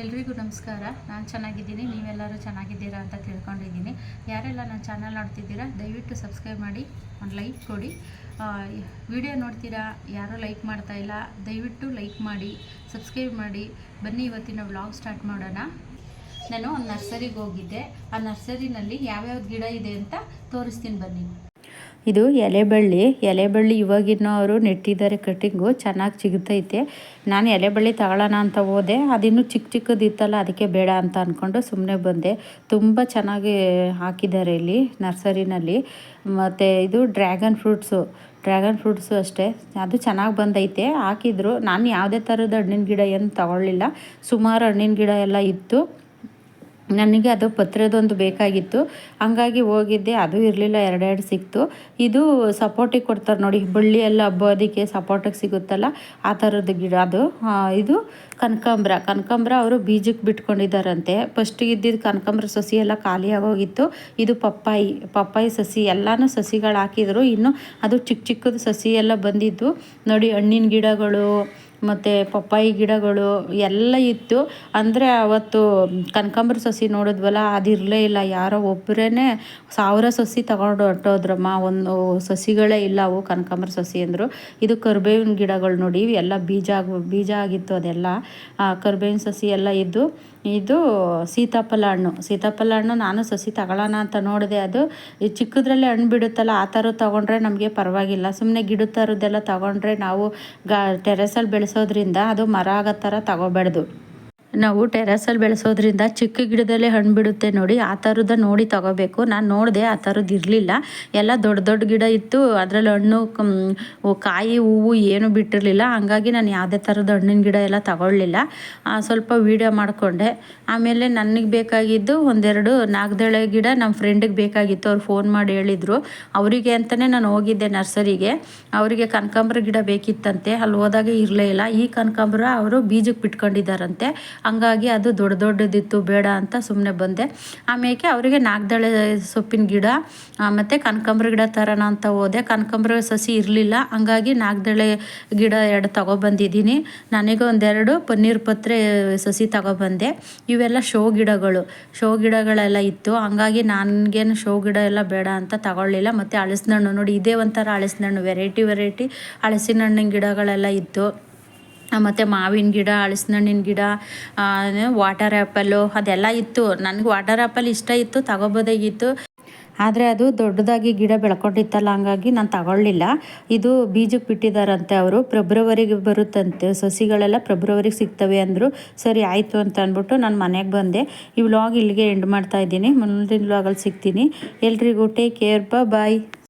ಎಲ್ರಿಗೂ ನಮಸ್ಕಾರ. ನಾನು ಚೆನ್ನಾಗಿದ್ದೀನಿ. ನೀವೆಲ್ಲರೂ ಚೆನ್ನಾಗಿದ್ದೀರಾ ಅಂತ ತಿಳ್ಕೊಂಡಿದ್ದೀನಿ. ಯಾರೆಲ್ಲ ನನ್ನ ಚಾನಲ್ ನೋಡ್ತಿದ್ದೀರಾ, ದಯವಿಟ್ಟು ಸಬ್ಸ್ಕ್ರೈಬ್ ಮಾಡಿ, ಒಂದು ಲೈಕ್ ಕೊಡಿ. ವಿಡಿಯೋ ನೋಡ್ತೀರಾ, ಯಾರೂ ಲೈಕ್ ಮಾಡ್ತಾ ಇಲ್ಲ, ದಯವಿಟ್ಟು ಲೈಕ್ ಮಾಡಿ, ಸಬ್ಸ್ಕ್ರೈಬ್ ಮಾಡಿ. ಬನ್ನಿ, ಇವತ್ತಿನ ವ್ಲಾಗ್ ಸ್ಟಾರ್ಟ್ ಮಾಡೋಣ. ನಾನು ಒಂದು ನರ್ಸರಿಗೆ ಹೋಗಿದ್ದೆ. ಆ ನರ್ಸರಿನಲ್ಲಿ ಯಾವ್ಯಾವ ಗಿಡ ಇದೆ ಅಂತ ತೋರಿಸ್ತೀನಿ ಬನ್ನಿ. ಇದು ಎಲೆಬಳ್ಳಿ. ಎಲೆಬಳ್ಳಿ ಇವಾಗಿನ ಅವರು ನೆಟ್ಟಿದ್ದಾರೆ ಕಟ್ಟಿಂಗು ಚೆನ್ನಾಗಿ ಸಿಗ್ತೈತೆ ನಾನು ಎಲೆಬಳ್ಳಿ ತಗೊಳ್ಳೋಣ ಅಂತ ಹೋದೆ. ಅದಿನ್ನೂ ಚಿಕ್ಕ ಚಿಕ್ಕದಿತ್ತಲ್ಲ, ಅದಕ್ಕೆ ಬೇಡ ಅಂತ ಅಂದ್ಕೊಂಡು ಸುಮ್ಮನೆ ಬಂದೆ. ತುಂಬ ಚೆನ್ನಾಗಿ ಹಾಕಿದ್ದಾರೆ ಇಲ್ಲಿ ನರ್ಸರಿನಲ್ಲಿ. ಮತ್ತು ಇದು ಡ್ರ್ಯಾಗನ್ ಫ್ರೂಟ್ಸು. ಡ್ರ್ಯಾಗನ್ ಫ್ರೂಟ್ಸು ಅಷ್ಟೇ. ಅದು ಚೆನ್ನಾಗಿ ಬಂದೈತೆ. ಹಾಕಿದ್ರು. ನಾನು ಯಾವುದೇ ಥರದ ಹಣ್ಣಿನ ಗಿಡ ಏನು ತಗೊಳ್ಳಿಲ್ಲ. ಸುಮಾರು ಹಣ್ಣಿನ ಗಿಡ ಎಲ್ಲ ಇತ್ತು. ನನಗೆ ಅದು ಪತ್ರದೊಂದು ಬೇಕಾಗಿತ್ತು. ಹಂಗಾಗಿ ಹೋಗಿದ್ದೆ. ಅದು ಇರಲಿಲ್ಲ, ಎರಡೆರಡು ಸಿಕ್ತು. ಇದು ಸಪೋರ್ಟಿಗೆ ಕೊಡ್ತಾರೆ ನೋಡಿ, ಬಳ್ಳಿ ಎಲ್ಲ ಹಬ್ಬೋದಕ್ಕೆ ಸಪೋರ್ಟಿಗೆ ಸಿಗುತ್ತಲ್ಲ, ಆ ಥರದ್ದು ಗಿಡ. ಅದು ಇದು ಕನಕಾಂಬ್ರ. ಕನಕಾಂಬ್ರ ಅವರು ಬೀಜಕ್ಕೆ ಬಿಟ್ಕೊಂಡಿದ್ದಾರಂತೆ. ಫಸ್ಟಿಗೆ ಇದ್ದಿದ್ದು ಕನಕಾಂಬ್ರ ಸಸಿ ಎಲ್ಲ ಖಾಲಿಯಾಗೋಗಿತ್ತು ಇದು ಪಪ್ಪಾಯಿ ಪಪ್ಪಾಯಿ ಸಸಿ. ಎಲ್ಲನೂ ಸಸಿಗಳು ಹಾಕಿದ್ರು. ಇನ್ನು ಅದು ಚಿಕ್ಕ ಚಿಕ್ಕದು ಸಸಿ ಎಲ್ಲ ಬಂದಿದ್ದು. ನೋಡಿ, ಹಣ್ಣಿನ ಗಿಡಗಳು ಮತ್ತು ಪಪ್ಪಾಯಿ ಗಿಡಗಳು ಎಲ್ಲ ಇತ್ತು. ಅಂದರೆ ಅವತ್ತು ಕನಕಾಂಬ್ರ ಸಸಿ ನೋಡಿದ್ವಲ್ಲ ಅದಿರಲೇ ಇಲ್ಲ. ಯಾರೋ ಒಬ್ಬರೇ ಸಾವಿರ ಸಸಿ ತಗೊಂಡು ಹೊಟ್ಟೋದ್ರಮ್ಮ ಒಂದು ಸಸಿಗಳೇ ಇಲ್ಲ ಅವು, ಕನಕಾಂಬ್ರ ಸಸಿ ಅಂದರು. ಇದು ಕರ್ಬೇವಿನ ಗಿಡಗಳು ನೋಡಿ ಎಲ್ಲ ಬೀಜ ಬೀಜ ಆಗಿತ್ತು ಅದೆಲ್ಲ. ಕರ್ಬೇವಿನ ಸಸಿ ಎಲ್ಲ ಇದ್ದು, ಇದು ಸೀತಾಫಲ ಹಣ್ಣು. ಸೀತಾಫಲ ಹಣ್ಣು ನಾನು ಸಸಿ ತಗೊಳ್ಳೋಣ ಅಂತ ನೋಡಿದೆ ಅದು. ಚಿಕ್ಕದ್ರಲ್ಲೇ ಹಣ್ಣು ಬಿಡುತ್ತಲ್ಲ, ಆ ಥರ ತೊಗೊಂಡ್ರೆ ನಮಗೆ ಪರವಾಗಿಲ್ಲ. ಸುಮ್ಮನೆ ಗಿಡ ಥರದ್ದೆಲ್ಲ ತಗೊಂಡ್ರೆ ನಾವು ಗಾ, ಟೆರೆಸಲ್ಲಿ ಬೆಳೆಸೋದ್ರಿಂದ ಅದು ಮರ ಆಗೋ ಥರ ತಗೋಬಾರ್ದು ನಾವು ಟೆರಸಲ್ಲಿ ಬೆಳೆಸೋದ್ರಿಂದ ಚಿಕ್ಕ ಗಿಡದಲ್ಲೇ ಹಣ್ಣು ಬಿಡುತ್ತೆ ನೋಡಿ, ಆ ಥರದ ನೋಡಿ ತಗೋಬೇಕು. ನಾನು ನೋಡಿದೆ ಆ ಥರದ್ದು ಇರಲಿಲ್ಲ. ಎಲ್ಲ ದೊಡ್ಡ ದೊಡ್ಡ ಗಿಡ ಇತ್ತು. ಅದರಲ್ಲಿ ಹಣ್ಣು ಕಾಯಿ, ಹೂವು ಏನು ಬಿಟ್ಟಿರಲಿಲ್ಲ. ಹಂಗಾಗಿ ನಾನು ಯಾವುದೇ ಥರದ ಹಣ್ಣಿನ ಗಿಡ ಎಲ್ಲ ತಗೊಳ್ಳಲಿಲ್ಲ ಸ್ವಲ್ಪ ವೀಡಿಯೋ ಮಾಡಿಕೊಂಡೆ. ಆಮೇಲೆ ನನಗೆ ಬೇಕಾಗಿದ್ದು ಒಂದೆರಡು ನಾಗದಳೆ ಗಿಡ ನಮ್ಮ ಫ್ರೆಂಡಿಗೆ ಬೇಕಾಗಿತ್ತು. ಅವ್ರು ಫೋನ್ ಮಾಡಿ ಹೇಳಿದರು. ಅವರಿಗೆ ಅಂತಲೇ ನಾನು ಹೋಗಿದ್ದೆ ನರ್ಸರಿಗೆ. ಅವರಿಗೆ ಕನಕಾಂಬ್ರ ಗಿಡ ಬೇಕಿತ್ತಂತೆ. ಅಲ್ಲಿ ಹೋದಾಗ ಇರಲೇ ಇಲ್ಲ. ಈ ಕನಕಾಂಬ್ರ ಅವರು ಬೀಜಕ್ಕೆ ಬಿಟ್ಕೊಂಡಿದ್ದಾರಂತೆ. ಹಂಗಾಗಿ ಅದು ದೊಡ್ಡ ದೊಡ್ಡದಿತ್ತು, ಬೇಡ ಅಂತ ಸುಮ್ಮನೆ ಬಂದೆ. ಆಮೇಲೆ ಅವರಿಗೆ ನಾಗದಳೆ ಸೊಪ್ಪಿನ ಗಿಡ ಮತ್ತು ಕನಕಾಂಬ್ರ ಗಿಡ ತರೋಣ ಅಂತ ಹೋದೆ. ಕನಕಾಂಬ್ರ ಸಸಿ ಇರಲಿಲ್ಲ. ಹಂಗಾಗಿ ನಾಗದಳೆ ಗಿಡ ಎರಡು ತಗೊಬಂದಿದ್ದೀನಿ. ನನಗೆ ಒಂದೆರಡು ಪನ್ನೀರ್ ಪತ್ರೆ ಸಸಿ ತಗೊಬಂದೆ. ಇವೆಲ್ಲ ಶೋ ಗಿಡಗಳು. ಶೋ ಗಿಡಗಳೆಲ್ಲ ಇತ್ತು. ಹಂಗಾಗಿ ನನಗೇನು ಶೋ ಗಿಡ ಎಲ್ಲ ಬೇಡ ಅಂತ ತಗೊಳ್ಳಿಲ್ಲ. ಮತ್ತು ಹಣ್ಣು ನೋಡಿ, ಇದೇ ಒಂಥರ ಹಣ್ಣು ವೆರೈಟಿ ವೆರೈಟಿ ಹಣ್ಣಿನ ಗಿಡಗಳೆಲ್ಲ ಇತ್ತು. ಮತ್ತು ಮಾವಿನ ಗಿಡ ಹಣ್ಣಿನ ಗಿಡ ವಾಟರ್ ಆ್ಯಪಲ್ಲು ಅದೆಲ್ಲ ಇತ್ತು. ನನಗೆ ವಾಟರ್ ಆ್ಯಪಲ್ ಇಷ್ಟ ಇತ್ತು ತಗೋಬೋದಾಗಿತ್ತು ಆದರೆ ಅದು ದೊಡ್ಡದಾಗಿ ಗಿಡ ಬೆಳ್ಕೊಂಡಿತ್ತಲ್ಲ, ಹಂಗಾಗಿ ನಾನು ತಗೊಳ್ಳಿಲ್ಲ. ಇದು ಬೀಜಕ್ಕೆ ಬಿಟ್ಟಿದ್ದಾರಂತೆ ಅವರು. ಫೆಬ್ರವರಿಗೆ ಬರುತ್ತಂತೆ. ಸಸಿಗಳೆಲ್ಲ ಫೆಬ್ರವರಿಗೆ ಸಿಗ್ತವೆ ಅಂದರು, ಸರಿ, ಆಯಿತು ಅಂತ ಅಂದ್ಬಿಟ್ಟು ನಾನು ಮನೆಗೆ ಬಂದೆ. ಈ ವ್ಲಾಗ್ ಇಲ್ಲಿಗೆ ಎಂಡ್ ಮಾಡ್ತಾ ಇದ್ದೀನಿ. ಮುಂದಿನ ವ್ಲಾಗಲ್ಲಿ ಸಿಗ್ತೀನಿ. ಎಲ್ರಿಗೂ ಟೇಕ್ ಕೇರ್ ಬಾಯ್